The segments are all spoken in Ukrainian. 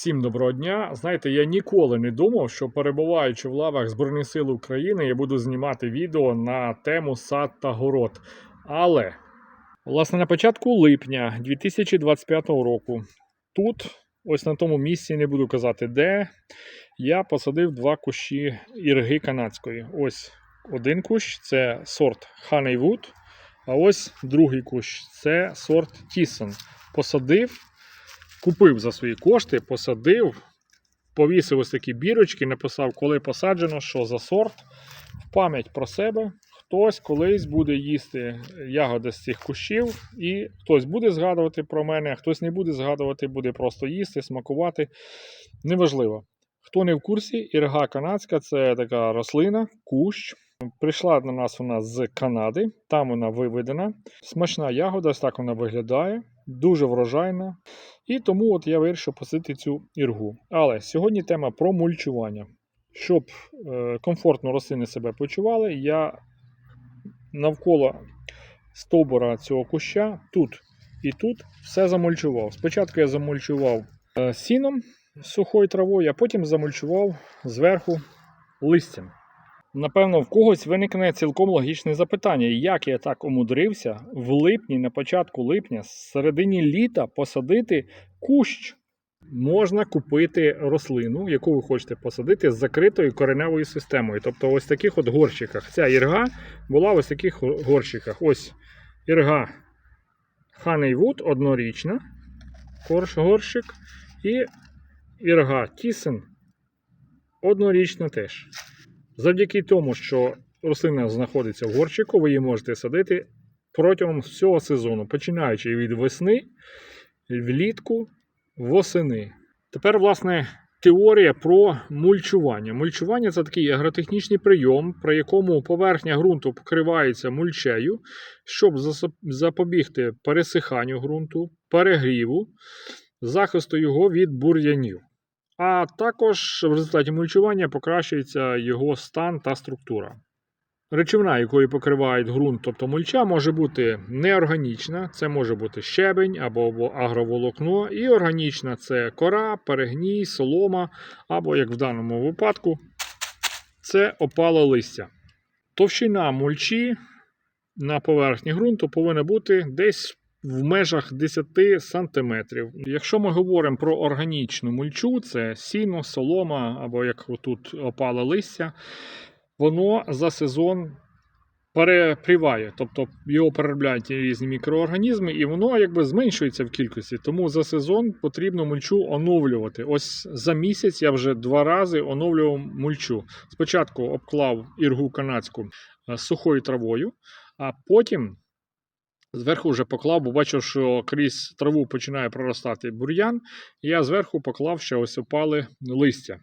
Всім доброго дня. Знаєте, я ніколи не думав, що перебуваючи в лавах Збройних сил України, я буду знімати відео на тему сад та город. Але, власне, на початку липня 2025 року, тут, ось на тому місці, не буду казати де, я посадив два кущі ірги канадської. Ось один кущ це сорт Honeywood, а ось другий кущ це сорт Тісон. Посадив купив за свої кошти, посадив, повісив ось такі бірочки, написав, коли посаджено, що за сорт, в пам'ять про себе. Хтось колись буде їсти ягоди з цих кущів, і хтось буде згадувати про мене, а хтось не буде згадувати, буде просто їсти, смакувати. Неважливо. Хто не в курсі, ірга канадська це така рослина, кущ. Прийшла до нас вона з Канади, там вона виведена. Смачна ягода, ось так вона виглядає, дуже врожайна. І тому от я вирішив посадити цю іргу. Але сьогодні тема про мульчування. Щоб е, комфортно рослини себе почували, я навколо стовбура цього куща тут і тут все замульчував. Спочатку я замульчував е, сіном сухою травою, а потім замульчував зверху листям. Напевно, в когось виникне цілком логічне запитання, як я так умудрився в липні, на початку липня, з середині літа посадити кущ. Можна купити рослину, яку ви хочете посадити з закритою кореневою системою. Тобто ось таких от горщиках. Ця ірга була в ось таких горщиках. Ось ірга Honeywood однорічна, горщик, і ірга Тісен однорічна теж. Завдяки тому, що рослина знаходиться в горщику, ви її можете садити протягом всього сезону, починаючи від весни, влітку, восени. Тепер, власне, теорія про мульчування. Мульчування це такий агротехнічний прийом, при якому поверхня ґрунту покривається мульчею, щоб запобігти пересиханню ґрунту, перегріву, захисту його від бур'янів. А також в результаті мульчування покращується його стан та структура. Речовина, якою покривають ґрунт, тобто мульча, може бути неорганічна, це може бути щебень або агроволокно, і органічна це кора, перегній, солома, або, як в даному випадку, це опале листя. Товщина мульчі на поверхні ґрунту повинна бути десь в межах 10 см. Якщо ми говоримо про органічну мульчу, це сіно, солома або як тут опале листя, воно за сезон перепріває, тобто його переробляють різні мікроорганізми, і воно якби зменшується в кількості. Тому за сезон потрібно мульчу оновлювати. Ось за місяць я вже два рази оновлював мульчу. Спочатку обклав іргу канадську сухою травою, а потім. Зверху вже поклав, бо бачив, що крізь траву починає проростати бур'ян. Я зверху поклав ще ось опали листя.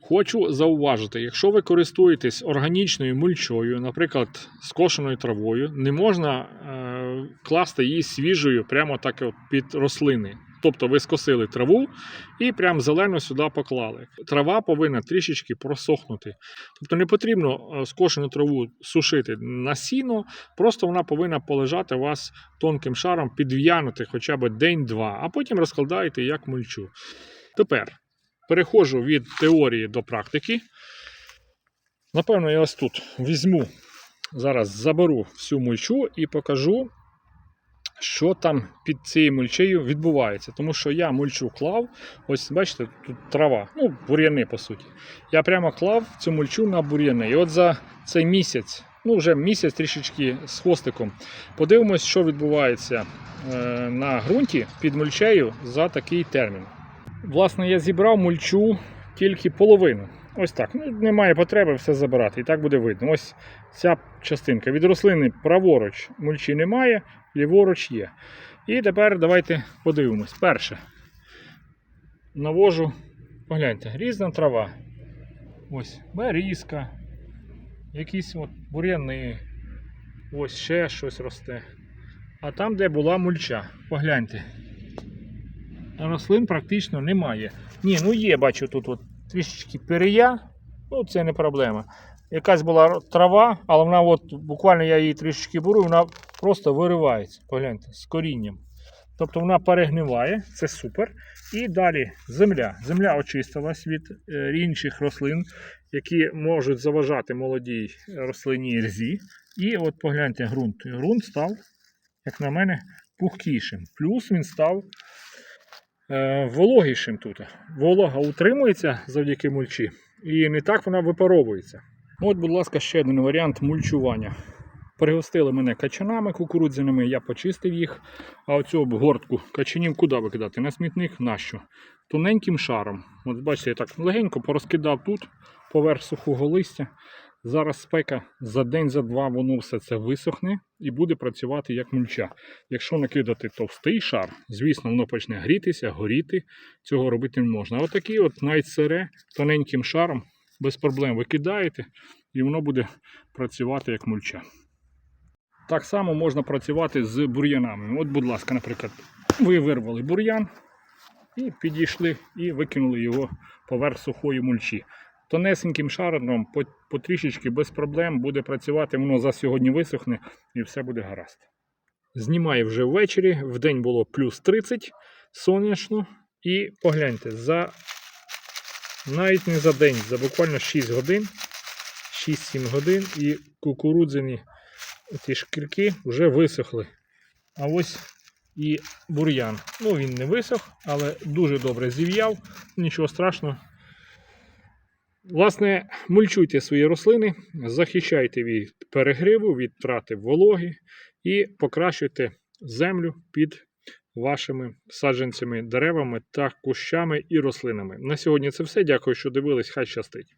Хочу зауважити, якщо ви користуєтесь органічною мульчою, наприклад, скошеною травою, не можна е, класти її свіжою прямо так от під рослини. Тобто ви скосили траву і прям зелену сюди поклали. Трава повинна трішечки просохнути. Тобто не потрібно скошену траву сушити на сіно, просто вона повинна полежати у вас тонким шаром, підв'янути хоча б день-два, а потім розкладаєте як мульчу. Тепер переходжу від теорії до практики. Напевно, я ось тут візьму, зараз заберу всю мульчу і покажу що там під цією мульчею відбувається. Тому що я мульчу клав, ось бачите, тут трава, ну, бур'яни по суті. Я прямо клав цю мульчу на бур'яни. І от за цей місяць, ну вже місяць трішечки з хвостиком, подивимось, що відбувається е, на ґрунті під мульчею за такий термін. Власне, я зібрав мульчу тільки половину. Ось так. Ну, Немає потреби все забирати. І так буде видно. Ось ця частинка. Від рослини праворуч мульчі немає, ліворуч є. І тепер давайте подивимось. Перше. Навожу, погляньте, різна трава. Ось берізка, якісь от бур'яни. Ось ще щось росте. А там, де була мульча, погляньте. Рослин практично немає. Ні, ну є, бачу, тут от трішечки перія, ну це не проблема. Якась була трава, але вона от буквально я її трішечки беру, вона просто виривається. Погляньте, з корінням. Тобто вона перегниває, це супер. І далі земля. Земля очистилась від е, інших рослин, які можуть заважати молодій рослині рзі. І от погляньте ґрунт. Ґрунт став, як на мене, пухкішим. Плюс він став е, вологішим тут. Волога утримується завдяки мульчі, і не так вона випаровується. От, будь ласка, ще один варіант мульчування. Пригостили мене качанами кукурудзяними, я почистив їх. А оцю обгортку качанів куди викидати? На смітник нащо? Тоненьким шаром. От бачите, я так легенько порозкидав тут, поверх сухого листя. Зараз спека за день, за два воно все це висохне і буде працювати як мульча. Якщо накидати товстий шар, звісно, воно почне грітися, горіти. Цього робити не можна. Отакий от навіть сире тоненьким шаром без проблем викидаєте, і воно буде працювати як мульча. Так само можна працювати з бур'янами. От, будь ласка, наприклад, ви вирвали бур'ян і підійшли і викинули його поверх сухої мульчі. Тонесеньким шаром потрішечки без проблем буде працювати, воно за сьогодні висохне і все буде гаразд. Знімаю вже ввечері, в день було плюс 30 сонячно. І погляньте, за навіть не за день, за буквально 6 годин, 6-7 годин і кукурудзяні ці шкірки вже висохли. А ось і бур'ян. Ну, він не висох, але дуже добре зів'яв, нічого страшного. Власне, мульчуйте свої рослини, захищайте від перегриву, від втрати вологи і покращуйте землю під вашими саджанцями, деревами та кущами і рослинами. На сьогодні це все. Дякую, що дивились. Хай щастить.